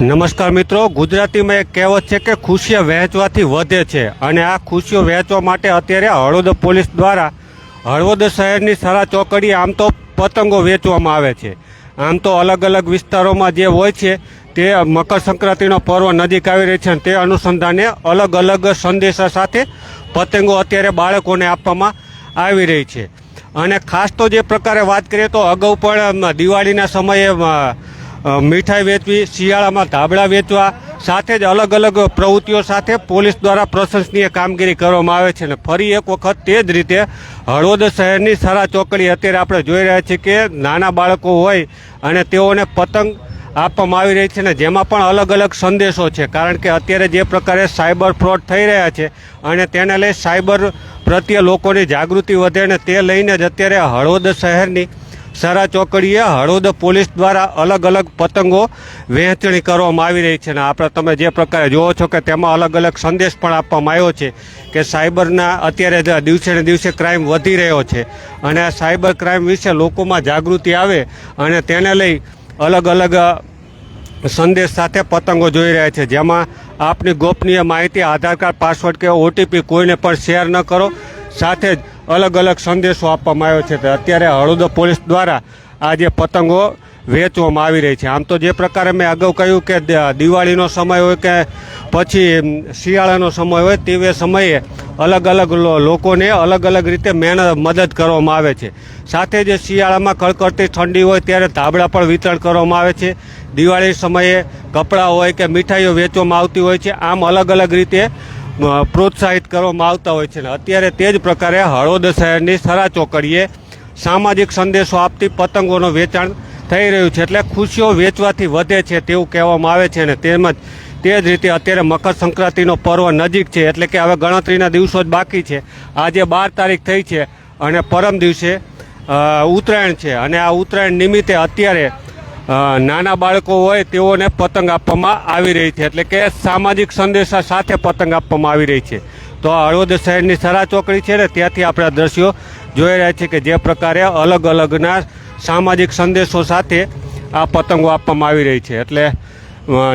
નમસ્કાર મિત્રો, ગુજરાતીમાં એક કહેવત છે કે ખુશીઓ વહેંચવાથી વધે છે અને આ ખુશીઓ વહેંચવા માટે અત્યારે હળવદ પોલીસ દ્વારા હળવદ શહેરની સારા ચોકડીએ આમ તો પતંગો વેચવામાં આવે છે. આમ તો અલગ અલગ વિસ્તારોમાં જે હોય છે તે મકર સંક્રાંતિનો પર્વ નજીક આવી રહી છે અને તે અનુસંધાને અલગ અલગ સંદેશા સાથે પતંગો અત્યારે બાળકોને આપવામાં આવી રહી છે. અને ખાસ તો જે પ્રકારે વાત કરીએ તો અગાઉ પણ દિવાળીના સમયે મીઠાઈ વેચવી, શિયાળામાં ધાબળા વેચવા, સાથે જ અલગ અલગ પ્રવૃત્તિઓ સાથે પોલીસ દ્વારા પ્રશંસનીય કામગીરી કરવામાં આવે છે અને ફરી એક વખત તે જ રીતે હળવદ શહેરની સરા ચોકડી અત્યારે આપણે જોઈ રહ્યા છીએ કે નાના બાળકો હોય અને તેઓને પતંગ આપવામાં આવી રહી છે ને જેમાં પણ અલગ અલગ સંદેશો છે. કારણ કે અત્યારે જે પ્રકારે સાયબર ફ્રોડ થઈ રહ્યા છે અને તેને લઈ સાયબર પ્રત્યે લોકોની જાગૃતિ વધે અને તે લઈને જ અત્યારે હળવદ શહેરની સરા ચોકડીએ હળવદ પોલીસ દ્વારા અલગ અલગ પતંગો વહેંચણી કરવામાં આવી રહી છે અને આપણે તમે જે પ્રકારે જુઓ છો કે તેમાં અલગ અલગ સંદેશ પણ આપવામાં આવ્યો છે કે સાયબરના અત્યારે દિવસે ને દિવસે ક્રાઇમ વધી રહ્યો છે અને આ સાયબર ક્રાઇમ વિશે લોકોમાં જાગૃતિ આવે અને તેને લઈ અલગ અલગ સંદેશ સાથે પતંગો જોઈ રહ્યા છે. જેમાં આપની ગોપનીય માહિતી, આધાર કાર્ડ, પાસવર્ડ કે ઓટીપી કોઈને પણ શેર ન કરો. સાથે જ અલગ અલગ સંદેશો આપવામાં આવ્યો છે અત્યારે હળવદ પોલીસ દ્વારા આ જે પતંગો વેચવામાં આવી રહી છે. આમ તો જે પ્રકારે મેં અગાઉ કહ્યું કે દિવાળીનો સમય હોય કે પછી શિયાળાનો સમય હોય તેવે સમયે અલગ અલગ લોકોને અલગ અલગ રીતે મહેનત મદદ કરવામાં આવે છે. સાથે જે શિયાળામાં કડકડતી ઠંડી હોય ત્યારે ધાબળા પણ વિતરણ કરવામાં આવે છે. દિવાળી સમયે કપડાં હોય કે મીઠાઈઓ વેચવામાં આવતી હોય છે. આમ અલગ અલગ રીતે પ્રોત્સાહિત કરવામાં આવતા હોય છે અત્યારે તે જ પ્રકારે હળવદ શહેરની સરા ચોકડીએ સામાજિક સંદેશો આપતી પતંગોનું વેચાણ થઈ રહ્યું છે એટલે ખુશીઓ વેચવાથી વધે છે તેવું કહેવામાં આવે છે ને તેમજ તે જ રીતે અત્યારે મકર સંક્રાંતિનો પર્વ નજીક છે એટલે કે હવે ગણતરીના દિવસો જ બાકી છે. આજે બાર તારીખ થઈ છે અને પરમ દિવસે ઉત્તરાયણ છે અને આ ઉત્તરાયણ નિમિત્તે અત્યારે નાના બાળકો હોય તેઓને પતંગ આપવામાં આવી રહી છે. એટલે કે સામાજિક સંદેશા સાથે પતંગ આપવામાં આવી રહી છે. તો આ હળવદ શહેરની સરા ચોકડી છે ને, ત્યાંથી આપણે દ્રશ્યો જોઈ રહ્યા છીએ કે જે પ્રકારે અલગ અલગના સામાજિક સંદેશો સાથે આ પતંગો આપવામાં આવી રહી છે. એટલે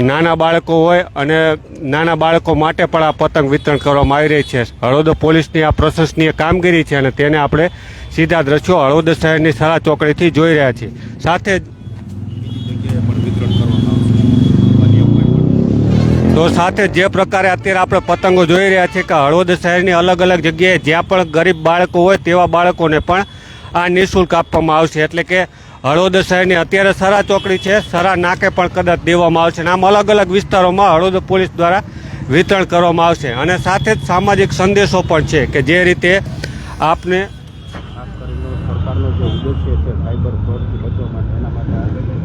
નાના બાળકો હોય અને નાના બાળકો માટે પણ આ પતંગ વિતરણ કરવામાં આવી રહી છે. હળવદ પોલીસની આ પ્રશંસનીય કામગીરી છે અને તેને આપણે સીધા દ્રશ્યો હળવદ શહેરની સરા ચોકડીથી જોઈ રહ્યા છીએ. સાથે વિતરણ કરવામાં આવશે. તો સાથે જે પ્રકારે અત્યારે આપણે પતંગો જોઈ રહ્યા છીએ કે હળવદ શહેરની અલગ અલગ જગ્યાએ જ્યાં પણ ગરીબ બાળકો હોય તેવા બાળકોને પણ આ નિઃશુલ્ક આપવામાં આવશે. એટલે કે હળવદ શહેરની અત્યારે સરા ચોકડી છે, સરા નાકે પણ કદાચ દેવામાં આવશે અને આમ અલગ અલગ વિસ્તારોમાં હળવદ પોલીસ દ્વારા વિતરણ કરવામાં આવશે. અને સાથે જ સામાજિક સંદેશો પણ છે કે જે રીતે આપને સરકારનો જે ઉદ્દેશ્ય છે સાયબર ફ્રોડથી બચવા માટે, એના માટે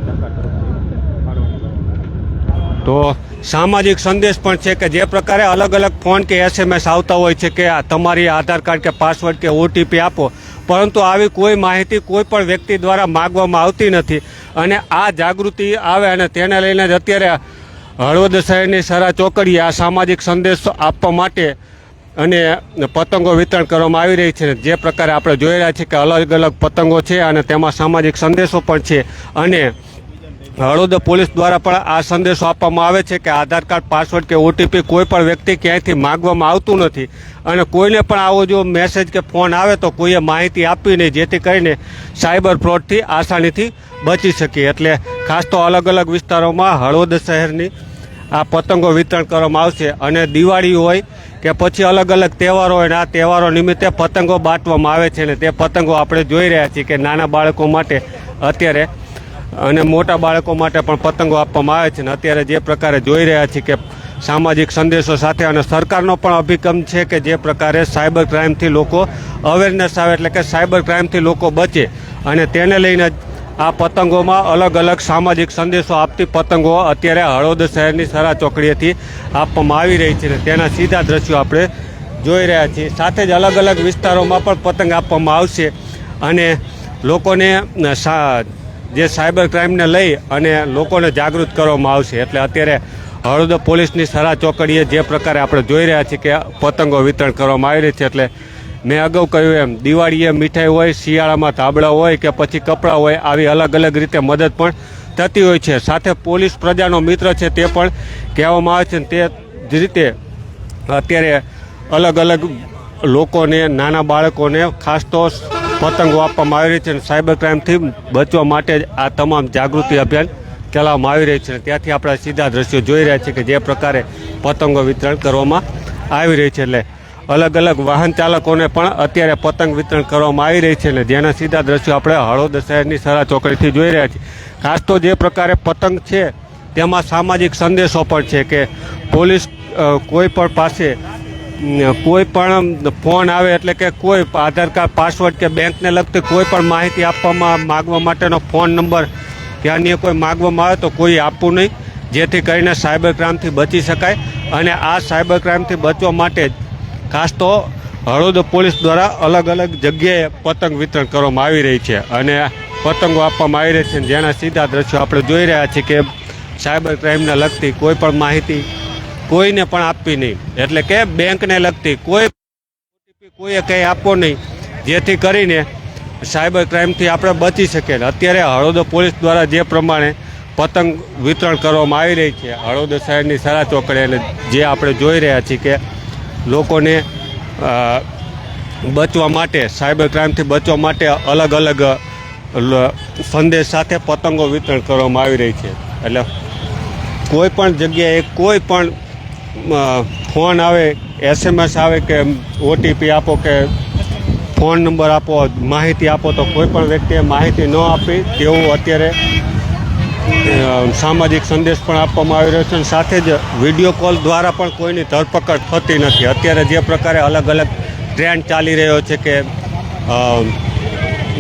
સરકાર તરફથી. તો સામાજિક સંદેશ પણ છે કે જે પ્રકારે અલગ અલગ ફોન કે એસએમએસ આવતા હોય છે કે તમારી આધાર કાર્ડ કે પાસવર્ડ કે ઓટીપી આપો, પરંતુ આવી કોઈ માહિતી કોઈ પણ વ્યક્તિ દ્વારા માગવામાં આવતી નથી અને આ જાગૃતિ આવે અને તેને લઈને જ અત્યારે હળવદ શહેરની સરા ચોકડીએ આ સામાજિક સંદેશ આપવા માટે અને પતંગો વિતરણ કરવામાં આવી રહી છે. જે પ્રકારે આપણે જોઈ રહ્યા છીએ કે અલગ અલગ પતંગો છે અને તેમાં સામાજિક સંદેશો પણ છે. અને હળવદ પોલીસ દ્વારા પણ આ સંદેશો આપવામાં આવે છે કે આધાર કાર્ડ, પાસવર્ડ કે ઓટીપી કોઈ પણ વ્યક્તિ ક્યાંયથી માગવામાં આવતું નથી. અને કોઈને પણ આવો જો મેસેજ કે ફોન આવે તો કોઈએ માહિતી આપવી નહીં, જેથી કરીને સાયબર ફ્રોડથી આસાનીથી બચી શકીએ. એટલે ખાસ તો અલગ અલગ વિસ્તારોમાં હળવદ શહેરની આ પતંગો વિતરણ કરવામાં આવશે. અને દિવાળી હોય કે પછી અલગ અલગ તહેવારો હોય આ તહેવારો નિમિત્તે પતંગો બાંટવામાં આવે છે ને તે પતંગો આપણે જોઈ રહ્યા છીએ કે નાના બાળકો માટે અત્યારે અને મોટા બાળકો માટે પણ પતંગો આપવામાં આવે છે ને અત્યારે જે પ્રકારે જોઈ રહ્યા છીએ કે સામાજિક સંદેશો સાથે અને સરકારનો પણ અભિગમ છે કે જે પ્રકારે સાયબર ક્રાઇમથી લોકો અવેરનેસ આવે એટલે કે સાયબર ક્રાઇમથી લોકો બચે અને તેને લઈને આ પતંગોમાં અલગ અલગ સામાજિક સંદેશો આપતી પતંગો અત્યારે હળવદ શહેરની સરા ચોકડીએથી આપવામાં આવી રહી છે અને તેના સીધા દ્રશ્યો આપણે જોઈ રહ્યા છીએ. સાથે જ અલગ અલગ વિસ્તારોમાં પણ પતંગ આપવામાં આવશે અને લોકોને જે સાયબર ક્રાઇમને લઈ અને લોકોને જાગૃત કરવામાં આવશે. એટલે અત્યારે હળવદ પોલીસની સરા ચોકડીએ જે પ્રકારે આપણે જોઈ રહ્યા છીએ કે પતંગો વિતરણ કરવામાં આવી રહી છે, એટલે મેં અગાઉ કહ્યું એમ દિવાળીએ મીઠાઈ હોય, શિયાળામાં ધાબળા હોય કે પછી કપડાં હોય, આવી અલગ અલગ રીતે મદદ પણ થતી હોય છે. સાથે પોલીસ પ્રજાનો મિત્ર છે તે પણ કહેવામાં આવે છે તે જ રીતે અત્યારે અલગ અલગ લોકોને, નાના બાળકોને ખાસ તો પતંગો આપવામાં આવી રહી છે અને સાયબર ક્રાઇમથી બચવા માટે જ આ તમામ જાગૃતિ અભિયાન ચલાવવામાં આવી રહી છે ત્યાંથી આપણે સીધા દ્રશ્યો જોઈ રહ્યા છીએ કે જે પ્રકારે પતંગો વિતરણ કરવામાં આવી રહી છે. એટલે અલગ અલગ વાહન ચાલકોને પણ અત્યારે પતંગ વિતરણ કરવામાં આવી રહી છે અને જેના સીધા દ્રશ્યો આપણે હળોદર શહેરની સરા ચોકડીથી જોઈ રહ્યા છીએ. ખાસ તો જે પ્રકારે પતંગ છે, તેમાં સામાજિક સંદેશો પણ છે કે પોલીસ કોઈ પણ પાસે કોઈ પણ ફોન આવે એટલે કે કોઈ આધાર કાર્ડ, પાસવર્ડ કે બેંકને લગતી કોઈ પણ માહિતી આપવામાં, માગવા માટેનો ફોન નંબર કે અન્ય કોઈ માગવામાં આવે તો કોઈ આપવું નહીં. જેથી કરીને સાયબર ક્રાઇમથી બચી શકાય અને આ સાયબર ક્રાઇમથી બચવા માટે ખાસ તો હળવદ પોલીસ દ્વારા અલગ અલગ જગ્યાએ પતંગ વિતરણ કરવામાં આવી રહી છે અને પતંગો આપવામાં આવી રહી છે જેના સીધા દ્રશ્યો આપણે જોઈ રહ્યા છીએ કે સાયબર ક્રાઇમને લગતી કોઈ પણ માહિતી કોઈને પણ આપવી નહીં. એટલે કે બેંકને લગતી કોઈ કોઈએ કંઈ આપવો નહીં. જેથી કરીને સાયબર ક્રાઇમથી આપણે બચી શકીએ અત્યારે હળવદ પોલીસ દ્વારા જે પ્રમાણે પતંગ વિતરણ કરવામાં આવી રહી છે હળવદ શહેરની સારા ચોકડે એટલે જે આપણે જોઈ રહ્યા છીએ કે લોકોને બચવા માટે, સાયબર ક્રાઇમથી બચવા માટે અલગ અલગ સંદેશ સાથે પતંગો વિતરણ કરવામાં આવી રહી છે. એટલે કોઈ પણ જગ્યાએ કોઈ પણ ફોન આવે, એસએમએસ આવે કે ઓટીપી આપો કે ફોન નંબર આપો, માહિતી આપો તો કોઈ પણ વ્યક્તિએ માહિતી ન આપી તેવું અત્યારે સામાજિક સંદેશ પણ આપવામાં આવી રહ્યો છે અને સાથે જ વીડિયો કોલ દ્વારા પણ કોઈની ધરપકડ થતી નથી. અત્યારે જે પ્રકારે અલગ અલગ ટ્રેન્ડ ચાલી રહ્યો છે કે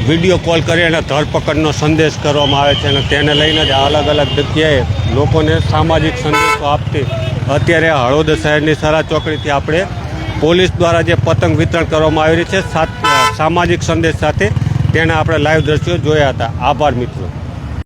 વીડિયો કોલ કરી અને ધરપકડનો સંદેશ કરવામાં આવે છે અને તેને લઈને જ અલગ અલગ જગ્યાએ લોકોને સામાજિક સંદેશો આપતી અત્યારે હળવદ શહેરની સરા ચોકડીથી આપણે પોલીસ દ્વારા જે પતંગ વિતરણ કરવામાં આવી રહી છે સામાજિક સંદેશ સાથે તેના આપણે લાઈવ દ્રશ્યો જોયા હતા. આભાર મિત્રો.